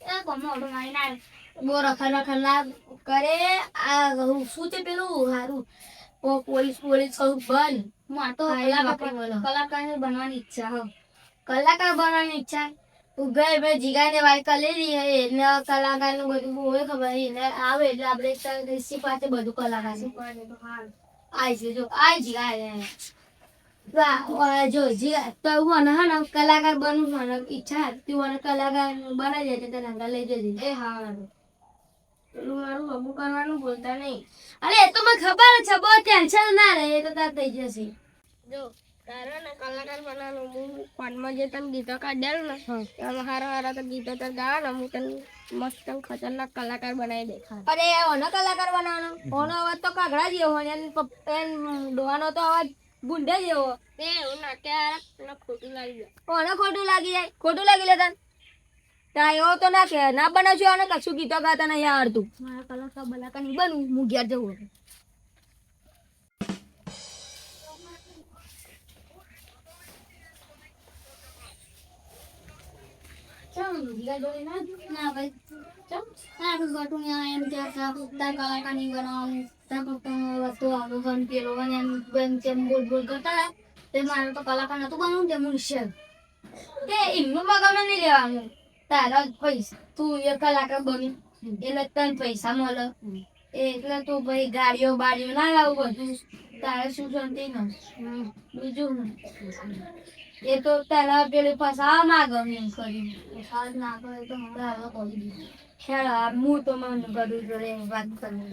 એ auto આવ. કરે. આ શું છે પેલું? હારું. પોલીસ પોલીસ કહું બંધ. હું આ તો હા, કલાકાર બનવાની ઈચ્છા હો. કલાકાર બનવાની ઈચ્છા. ઉગર મેં જીગાને વાત હે એટલે કલાકારનું બધું બહુ ખબર એને આવે એટલે આપણે પાસે બધું કલાકાર આવી છે જો આઈ જીગા જો જી તો હું હા ને કલાકાર બનવું મને ઈચ્છા તું મને કલાકાર બનાવી દેજે તને આગળ લઈ જજે. એ હા પેલું મારું અમુક કરવાનું બોલતા નહીં. અરે એ તો મને ખબર છે બહુ ટેન્શન ના રહે એ તો તાર થઈ જશે. જો તારે કલાકાર બનાવવાનું હું ફોનમાં જે તને ગીતો કાઢેલું ને એમાં હારા હારા તો ગીતો તો ગાવા હું તને મસ્ત ખતરનાક કલાકાર બનાવી દેખાડ અરે ઓનો કલાકાર બનાવવાનો? ઓનો અવાજ તો કાગડા જેવો હોય એન એન તો અવાજ ગુંડે જેવો. એ એવું ના કે ખોટું લાગી જાય. ઓને ખોટું લાગી જાય. ખોટું લાગી લે તને. તા એવો તો ના કે ના બનાવજો અને કશું ગીતો ગાતા નહીં આવડતું. મારા કલાકાર બલાકા નહીં. બનવું હું ઘેર જવું ના ભાઈ સારું યા એમ કે કલાકાર નહીં બનાવવાનું પપ્પા વસ્તુ આવું બન પેલો બન એમ બન તેમ બોલ બોલ કરતા. તે મારે તો કલાકાર નતું બનવું તે મુનશિયર તે એમનું બગાવવાનું નહીં લેવાનું. તારા પૈસા. તું એ કલાકાર બની એટલે તને પૈસા મળે. એટલે તું ભાઈ ગાડીઓ બાડીઓ ના લાવું બધું. તારે શું શાંતિ ને? બીજું એ તો તારા પેલી ફસાવા માંગે એમ કરી ફસાવા ના કરે તો હમણાં હવે કહી દીધું. ખેડ આ હું તો મને કરું જોડે વાત કરી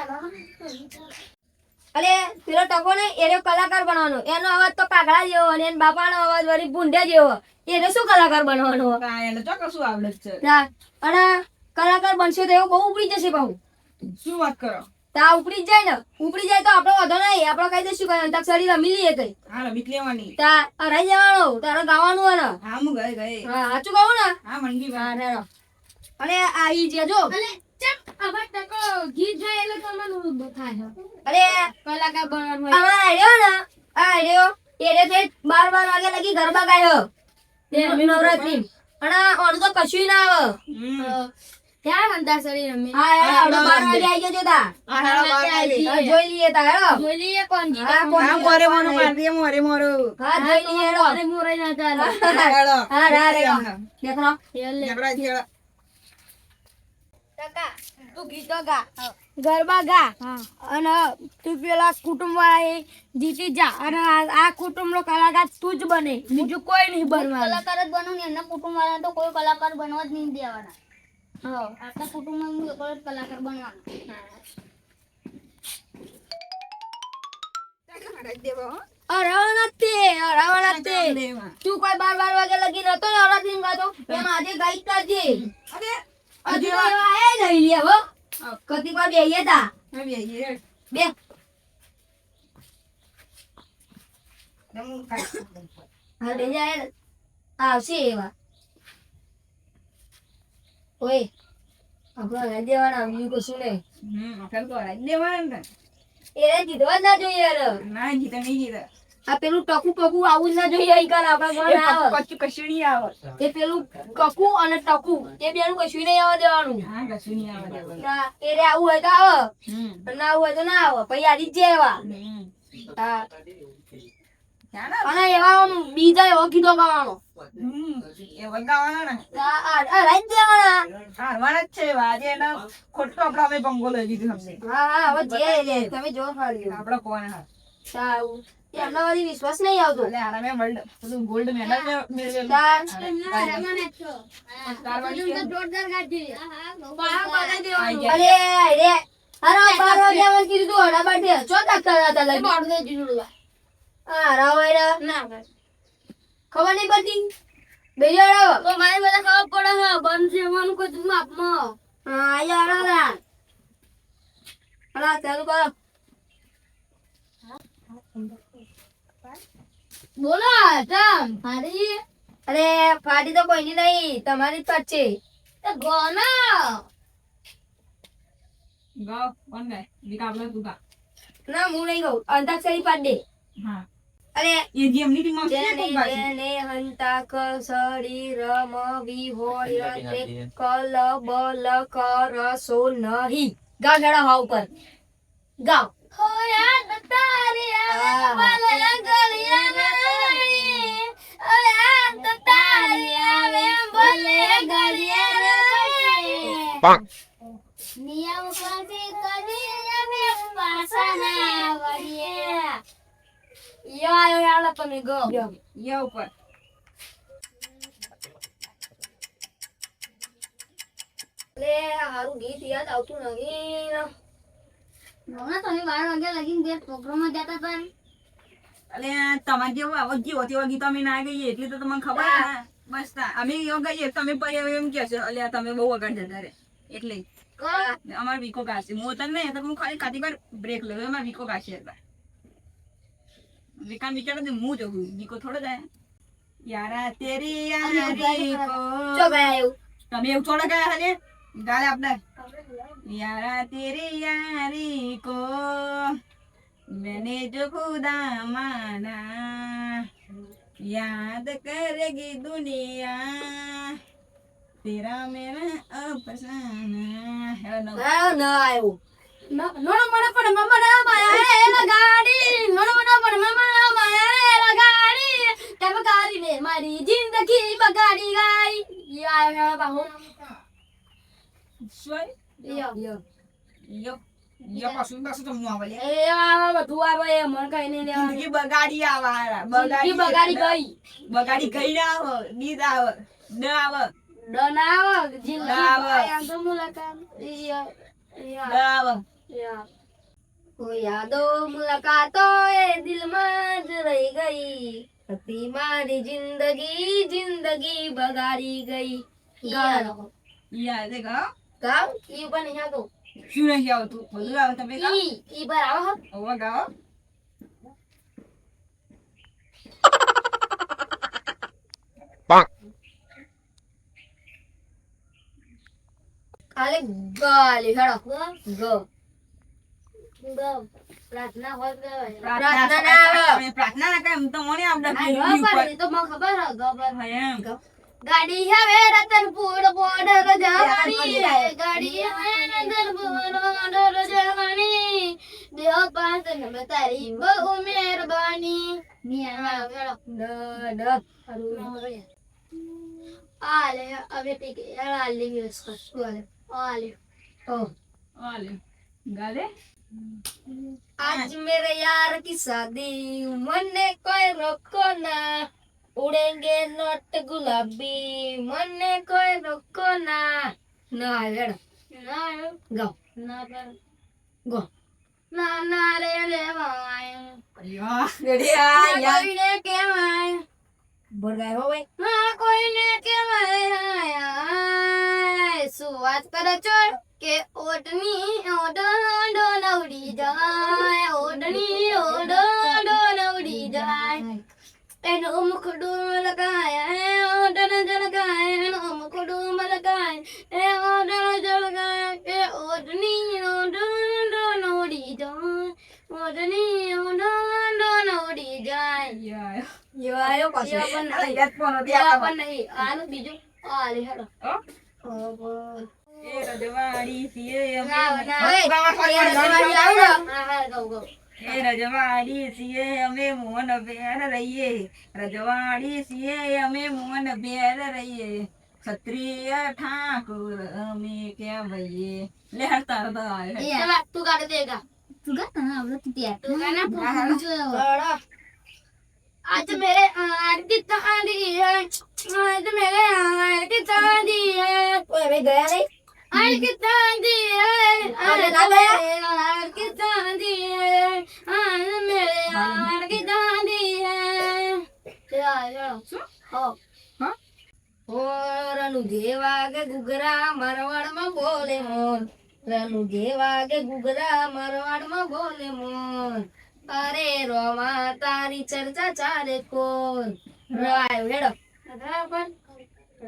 આના. અરે પેલો ટકો ને એનો કલાકાર બનવાનો. એનો અવાજ તો કાગડા જેવો અને એના બાપાનો અવાજ વળી ભૂંડે જેવો. એને શું કલાકાર બનવાનો? એને તો કશું આવડે જ છે. અને કલાકાર બનશે તો એવું બહુ ઉપડી જશે બહુ. શું વાત કરો? તા ઉપડી જાય ને. ઉપડી જાય તો આપણો વાંધો નહીં. આપણે કઈ દઈશું કઈ તાર શરીર રમી લઈએ કઈ હા રમીત લેવાની. તા હરાઈ જવાનો. તારે ગાવાનું હે ને. હા હું ગઈ ગઈ. હા સાચું કહું ને? હા મંડી હા રેડો. અને આ ઈ જે જો. ગીત જાય એટલે તમને થાય અરે કલાકાર બનવાનું હોય. આમાં આર્યો ને? આ આર્યો એને તે બાર બાર વાગે લગી ગરબા ગાયો. તે નવરાત્રી. અને ઓન તો કશું ના આવે. ત્યાં અંતાક્ષરી રમી હા યાર બાર વાગે આવી ગયો તા. હા, હેડો, બાર વાગે. જોઈ લઈએ તા હેડો જોઈ લઈએ કોણ હા કોણ હા મોરે મોરો પાડી મોરે મોરો હા જોઈ લઈએ હેડો. અરે મોરે ના ચાલે. હેડો. હા રા રે દેખરો ઝઘડા થયા કાકા તું ગીતો ગા. ગરબા ગા. અને તું પેલા કુટુંબ વાળા જીતી જા. અને આ- આ કુટુંબ નો કલાકાર તું જ બને. બીજું કોઈ નહીં બનવાનું. કલાકાર જ બનવું ને એમના કુટુંબ વાળા તો કોઈ કલાકાર બનવા જ નહીં દેવાના. હા આખા કુટુંબમાં હું એકલો જ કલાકાર બનવાનો. તું કોઈ બાર બાર વાગે લગી નતો ને અરાથી ગાતો એમ આજે ગાઈ કાઢજે. અરે હજુ એવા એ નહીં લે હો. કતી વાર બેહીએ તા. હા બે. હું ખાઈ હા બે જાય આવશે એવા. ઓય આપણો ના દેવાના બીજું કશું નહીં હમ તો રાજ દેવાના ને. એને જીતવા ના જોઈએ યાર. ના જીતે નહીં જીતે આ પેલું ટકુ ટકુ આવું જ ના જોઈએ અહીં કાલ આપણા ઘર આવે. કશું કશું નહીં આવે. એ પેલું કકુ અને ટકુ એ બેનું કશું નહીં આવવા દેવાનું. હા કશું નહીં આવે દેવાનું. એ રે આવું હોય તો આવે. હમ. ના આવું હોય તો ના આવે. પછી આરી જ એવા હા. અને એવા બીજા એવો કીધો ગાવાનો. હમ એ વગાવાના ને આ આ- આ રાઈ જ જ છે આજે એને ખોટો આપડે અમે પંગો લઈ દીધું અમને હા હા હવે જે રે તમે જો ફાડ્યું આપડે કોણ હા સારું એમના વાળી વિશ્વાસ નહીં આવતો એટલે આરામે વર્લ્ડ પેલું ગોલ્ડ મેડલ મેળવેલું તાર જોરદાર ગાડી આઈ ગયા. અરે અરે અરે બાર વાગ્યા કીધું હડા બાટે ચો દાખલ હતા લગી હા રાવાય ખબર નહીં પડતી? બેજો રાવ તો મારે બધા ખબર પડે હે બંધ રહેવાનું કોઈ માપમાં હા આયો લા હલા ચાલુ કરો. બોલો તમ ફાડી અરે ફાડી તો કોઈની નહીં તમારી જ પાટ છે. એ ગોના. ગાઓ કોણ ગાય દીકા આપણે તું ગા ના હું નહીં કહું. અંતાક્ષરી પાડ દે. હા. અરે એ છે? હંતા કસડી રમવી હોય તે કલ બલ કર નહીં. ગાવ ગાવ. હો. આવે. આવે ભલે નિયમ પાસે કરી અમે પાછા ના વળીએ. યો આયો યાર તમે ગો. યા ઉપર. લે હારું ગીત યાદ આવતું નહીં હમણાં તમે બાર વાગ્યા લગીને જે પ્રોગ્રામમાં જતા હતા અલે તમારે જેવું આવો જેવો તેવો ગીતો અમે ના ગઈએ એટલે તો તમને ખબર બસ અમે એવો ગઈએ તમે પછી એમ કહો છો અલ્યા તમે બહુ આગળ જતા રે એટલે અમારે વીકો કાશે હું તને નહીં તો હું ખાલી ખાતી વાર બ્રેક લઉં અમારે વીકો કાશે હતા વિકાન વિચારો તો હું જવું વીકો થોડો જાય યારા તેરી યારી કો ચો ગયા એવું તમે એવું થોડા ગયા હાલે ગાળે આપણે यारा तेरी यारी को मैंने जो खुदा माना याद करेगी दुनिया तेरा मेरा अफसाना है ना આયો ન આયો ન- નોનો મને પણ બગાડી ગઈ યો આયો હેળો બાહુ સોય યો યો યો યો પાછું પાછું તો હું આવે. એ આ બધું આવે એ મને કઈ નહીં લેવાનું જિંદગી બગાડી આવે. જિંદગી બગાડી ગઈ બગાડી ગઈ ના આવે ગીત આવે ન આવે ડનાવ જિંદગી ડનાવ. તો મુલાકાત યો ન યો આવે યો યાદો મુલાકાતો એ દિલમાં જ રહી ગઈ હતી મારી જિંદગી જિંદગી બગાડી ગઈ ગાઓ યાદ ગા ગાઓ ઈ પણ નહીં આવતો શું નથી આવતું બધું આવે તમે ગાઓ ઈ ઈ પર આવો હો. હવે ગાઓ ખાલી ગાલી હેડો ગ ગૌ. પ્રાર્થના હોય પ્રાર્થના ના આવે. પ્રાર્થના ના કાંઈ, તો મને આપણે આ પેલી ગ ઉપર. પર એ તો મને ખબર હે ગ એમ. ગાડી હવે રતનપુર બોર્ડર જવાની. ગાડી હવે રતનપુર બોર્ડર જવાની. દેવ પાંચ નંબર તારી બહુ મહેરબાની. આલે હવે ટીકે આલે શું આલે? આલે. ઓ गाले? आज मेरे यार की शादी मन ने कोई रोको ना। उड़ेंगे नोट गुलाबी मन ने कोई रोको ना। ना लड़ ना गो। ना पर गो। ना ना रे रे वाय। बढ़िया। बढ़िया यार। ने के माय बोल गए हो भाई। ना कोई ने के माय सुवात करो छोड़ કે ઓટની ઓડો નવડી જાય ઓટની ઓઢો નવડી જાય. એનો મુખડું લગાય એ ઓડન જળગાય એનો મુખડું લગાય એ ઓડન જળગાય કે ઓટની ઓઢો નવડી જાય ઓઢણી ઓડો નવડી જાય. યો આયો પાછો. પણ પણ નહીં. આનું બીજું. આ લે હેડો ઓ રજવાડી સિએ અમે- ના ના હા, ગાવા ખાલી એ ગાવા રજવાડી ખાલી આવો ને. હા હા ગઉ ગઉ એ રજવાડી સિએ અમે મોહન ભેર રહીએ રજવાડી સિએ અમે મોહન ભેર રહીએ ક્ષત્રિય ઠાકુર અમે ક્યાં ભઈએ લે હર તાર તો આવે એ चला तू गाड़ी देगा તું ગા તને આવડે તો ત્યાં. તું ગાના program જોયો. बड़ा आज मेरे आर की शादी है आज मेरे आर की शादी है ओए मैं गया नहीं नाल की तांदी अरे की तांदी आन मेरे नाल की तांदी चला चलो गुगरा मरवाड़ में बोले मोन रनु देवा के गुगरा मरवाड़ में बोले मोन अरे रोमा तारी चर्चा चाले कोर। राय वेड़ो रबन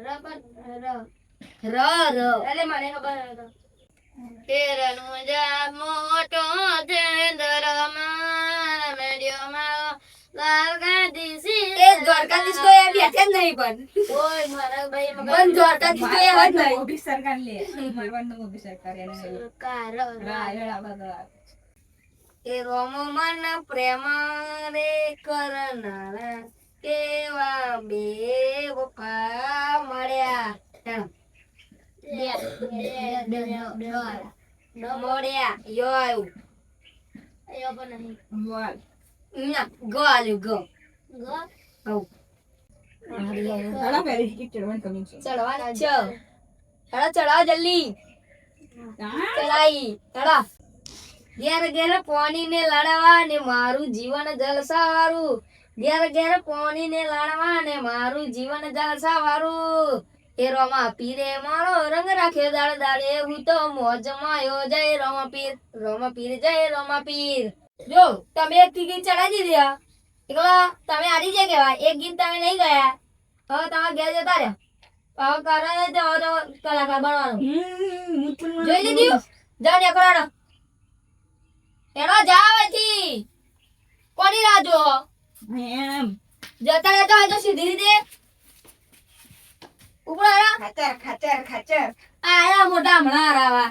रबन रबन ર ર એટલે મને ખબર કેરનું જા મોટો ચંદ્રમાં મેડ્યો મારો લાલ દ્વારકાધીશ તો એ બેઠે જ નહીં પણ. ઓય મારા ભાઈ મગન દ્વારકાધીશ તો એ જ નહીં. મોદી સરકાર લે. મારવાડ મોદી સરકાર એને સરકાર રા, એડા બધા. એ રોમો મન પ્રેમ રે કરનારા કેવા બે વફા મળ્યા. જલ્દી હેડો ઘેર ઘેર પાણી ને લડવા ને મારું જીવન જલસાવાળું ઘેર ઘેર પોની ને લડવા ને મારું જીવન જલસાવાળું એ રોમા પીરે મારો રંગ રાખ્યો દાડ દાડે હું તો મોજમાં માયો જય રોમા પીર. રોમા પીર જય રોમા પીર. જો તમે એક ટિકિટ ચડાવી દીધી. એકલા તમે હારી જે કેવાય એક ગીત તમે નહીં ગયા. હવે તમારે ઘેર જતા રહ્યા. હવે કરે તો હવે તો કલાકાર બનવાનું. જોઈ લીધું? જાઓ ને કરાડો એનો જાવ અહીંથી. કોની રાહ જો એમ. જતા રહેતા હોય તો સીધી રીતે ઉપર આરા ખચર ખચર ખચર આયા મોટા હમણાં હરાવા.